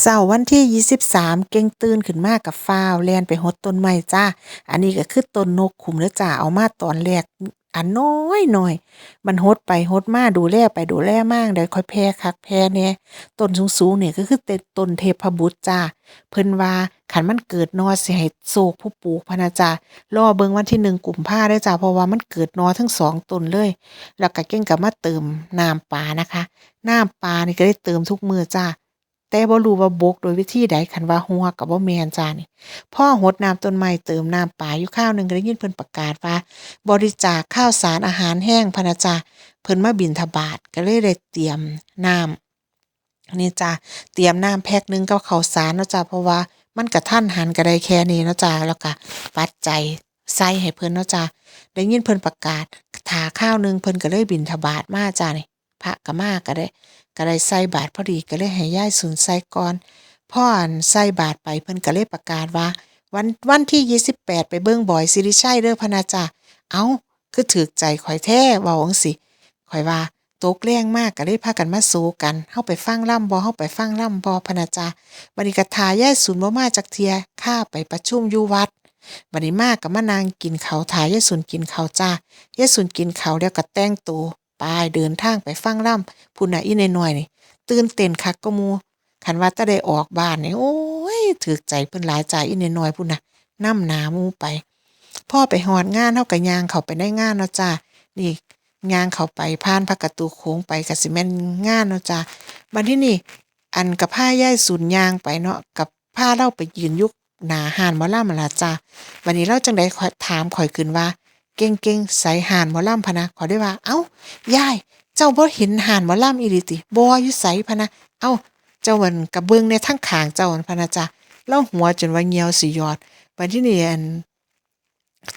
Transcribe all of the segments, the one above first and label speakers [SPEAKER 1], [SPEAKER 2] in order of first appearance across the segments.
[SPEAKER 1] เช้าวันที่ 23 เก่งตื่นขึ้นมาก็ฟ้าวแลนไปรดต้นไม้จ้า อันนี้ก็คือต้นนกขุมเด้อจ้าเอามาตอนแรกอันน้อยหน้อย มันรดไปรดมาดูแลไปดูแลมาจั่งใดค่อยแผ่คักแผ่แหน่ยต้นสูงๆเนี่ยก็คือเต็นต้นเทพบุตรจ้า เพิ่นว่าคันมันเกิดนอสิให้โชคผู้ปลูกพนะจ้ารอเบิงวันที่1กุมภาเด้จ้าเพราะว่ามันเกิดนอทั้ง2ต้นเลย แล้วก็เก่งก็มาเติมน้ำปลานะคะ น้ำปลานี่ก็ได้เติมทุกมือจ้า แต่บ่รู้ว่าบกโดยวิธีใดคันว่ารัวก็บ่แมนจ้านี่พ่อรดน้ำต้นไม้เติมน้ำปลาอยู่คราวหนึ่งก็ได้ยินเพิ่นประกาศว่า บริจาคข้าวสารอาหารแห้งพะนะจ้าเพิ่นมาบิณฑบาตก็เลยได้เตรียมน้ำนี่จ้าเตรียมน้ำแพ็กหนึ่งกับข้าวสารเนาะจ้าเพราะว่ามันกะทันหันก็ได้แค่นี้เนาะจ้าแล้วก็ปัจจัยใส่ให้เพิ่นเนาะจ้าได้ยินเพิ่นประกาศทาข้าวหนึ่งเพิ่นก็เลยบิณฑบาตมาจ้านี่ พระก็มาก็ได้ก็ได้ใส่บาตรพอดีก็เลยให้ยายสุนใส่ก่อนพออันใส่บาตรไปเพิ่นก็เลยประกาศว่า วันวันที่ 28 ไปเบิ่งบอยสิริชัยเด้อพะนะจ้าเอ้าคือถูกใจข่อยแท้ว้าจั่งซี้ข้อยว่าตกแรงมากก็เลยพากันมาโซกันเฮาไปฟังล่ำบ่เฮาไปฟังล่ำบ่พะนะจ้าบัดนี้ก็ท่ายายสุนบ่มาจักเที่ยข้าไปประชุมอยู่วัดบัดนี้มากก็มานั่งกินข้าวทายายสุนกินข้าวจ้ายายสุนกินข้าวแล้วก็แต่งตัว ไปเดินทางไปฟังล่ำพู้นน่ะอีน้อยๆนี่ตื่นเต้นคักก็มูคันว่าแต่ได้ออกบ้านนี่โอ้ยถูกใจเพิ่นหลายใจอีน้อยๆพู้นน่ะนำหน้าหมู่ไปพ่อไปฮอดงานเฮาก็ย่างเขาไปในงานเนาะจ้านี่ยางเขาไปผ่านพระประตูโค้งไปก็สิแม่นงานเนาะจ้าบัดทีนี้อันก็พายายสุนยางไปเนาะกับพาเราไปยืนยู่หน้าหานมอลำนั่นล่ะจ้าบัดนี้เราจังใดข้อยถามข้อยขึ้นว่า เก่งๆไสห้านหมอล่ำพะนะขอได้ว่า เอ้ายาย เจ้าบ่เห็นห้านหมอล่ำอีหลีติบ่อยู่ไสพะนะ เอ้า เจ้าอั่นก็เบิ่งในทางขางเจ้านั่นพะนะจ้าเราหัวจนว่าเหี่ยวสิยอดบัดที่นี้อั่น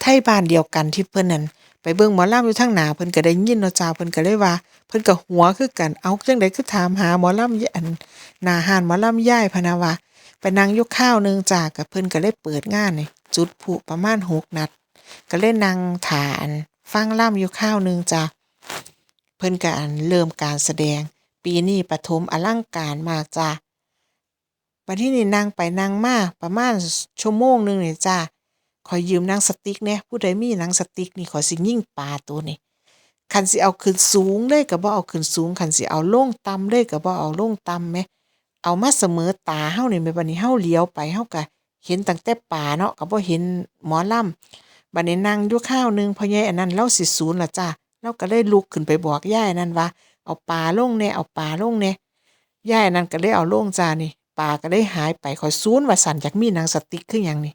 [SPEAKER 1] ไทยบ้านเดียวกันที่เพิ่นนั่นไปเบิ่งหมอลำอยู่ทางหนาเพิ่นก็ได้ยินเนาะจ้าเพิ่นก็เลยว่า เพิ่นก็หัวคือกันเอาจั่งใดคือถามหาหมอลำยอั่นหน้าห้านหมอลำยายพะนะว่าไปนั่งยู่คราวนึงจ้าก็เพิ่นก็เลยเปิดงานนี่จุดพลุประมาณ6นัด ก็เลยนั่งท่านฟังล่ำอยู่คราวหนึ่งจ้าเพิ่นก็อั่นเริ่มการแสดง ปีนี้ปฐมอลังการมากจ้าบัดทีนี้นั่งไปนั่งมาประมาณชั่วโมงหนึ่งนี่จ้าขอยืมนังสติ๊กแหน่ยผู้ใดมีนังสติ๊กนี่ขอสิยิงปลาตัวนี้คันสิเอาขึ้นสูงเลยก็บ่เอาขึ้นสูงคันสิเอาลงต่ำเลยก็บ่เอาลงต่ำแหมเอามาเสมอตาเฮานี่แหมบัดนี้เฮาเลี้ยวไปเฮาก็เห็นตั้งแต่ปลาเนาะก็บ่เห็นหมอลำ บัดนี้นั่งอยู่ข้าวหนึ่งพอยายอันนั้นเล่าสิศูนแล้วจ้าเลาก็เลยลุกขึ้นไปบอกยายนั้นว่า เอาปลาลงเนี่ยเอาปลาลงเนี่ยยายนั้นก็เลยเอาลงจ้านี่ปลาก็เลยหายไปคอยซูนว่าสั่นอยากมีหนังสติ๊กคือหยังนี่